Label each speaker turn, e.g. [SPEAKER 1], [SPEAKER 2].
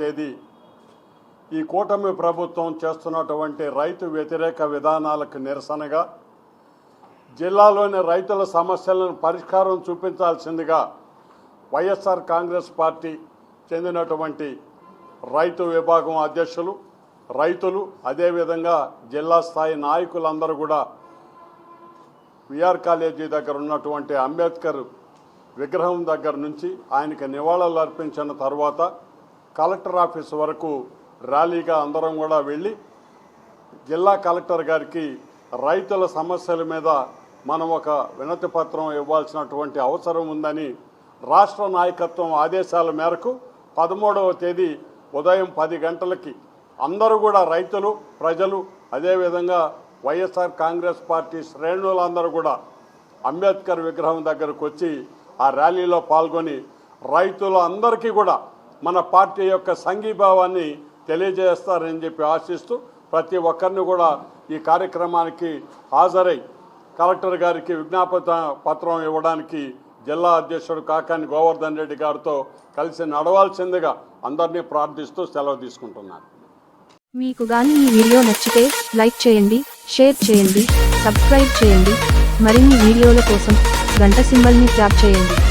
[SPEAKER 1] తేదీ ఈ కూటమి ప్రభుత్వం చేస్తున్నటువంటి రైతు వ్యతిరేక విధానాలకు నిరసనగా జిల్లాలోని రైతుల సమస్యలను పరిష్కారం చూపించాల్సిందిగా వైఎస్ఆర్ కాంగ్రెస్ పార్టీ చెందినటువంటి రైతు విభాగం అధ్యక్షులు రైతులు అదేవిధంగా జిల్లా స్థాయి నాయకులందరూ కూడా విఆర్ కాలేజీ దగ్గర ఉన్నటువంటి అంబేద్కర్ విగ్రహం దగ్గర నుంచి ఆయనకి నివాళులు అర్పించిన తర్వాత కలెక్టర్ ఆఫీస్ వరకు ర్యాలీగా అందరం కూడా వెళ్ళి జిల్లా కలెక్టర్ గారికి రైతుల సమస్యల మీద మనం ఒక వినతి పత్రం ఇవ్వాల్సినటువంటి అవసరం ఉందని రాష్ట్ర నాయకత్వం ఆదేశాల మేరకు పదమూడవ తేదీ ఉదయం పది గంటలకి అందరూ కూడా రైతులు ప్రజలు అదేవిధంగా వైఎస్ఆర్ కాంగ్రెస్ పార్టీ శ్రేణులందరూ కూడా అంబేద్కర్ విగ్రహం దగ్గరకు వచ్చి ఆ ర్యాలీలో పాల్గొని రైతులందరికీ కూడా మన పార్టీ యొక్క సంఘీభావాన్ని తెలియజేస్తారని చెప్పి ఆశిస్తూ ప్రతి ఒక్కరిని కూడా ఈ కార్యక్రమానికి హాజరై కలెక్టర్ గారికి విజ్ఞాపత పత్రం ఇవ్వడానికి జిల్లా అధ్యక్షుడు కాకాని గోవర్ధన్ రెడ్డి గారితో కలిసి నడవాల్సిందిగా అందరినీ ప్రార్థిస్తూ సెలవు తీసుకుంటున్నాను మీకు గాని ఈ వీడియో నచ్చితే లైక్ చేయండి షేర్ చేయండి సబ్స్క్రైబ్ చేయండి మరిన్ని వీడియోల కోసం గంట సింబల్ని ట్యాప్ చేయండి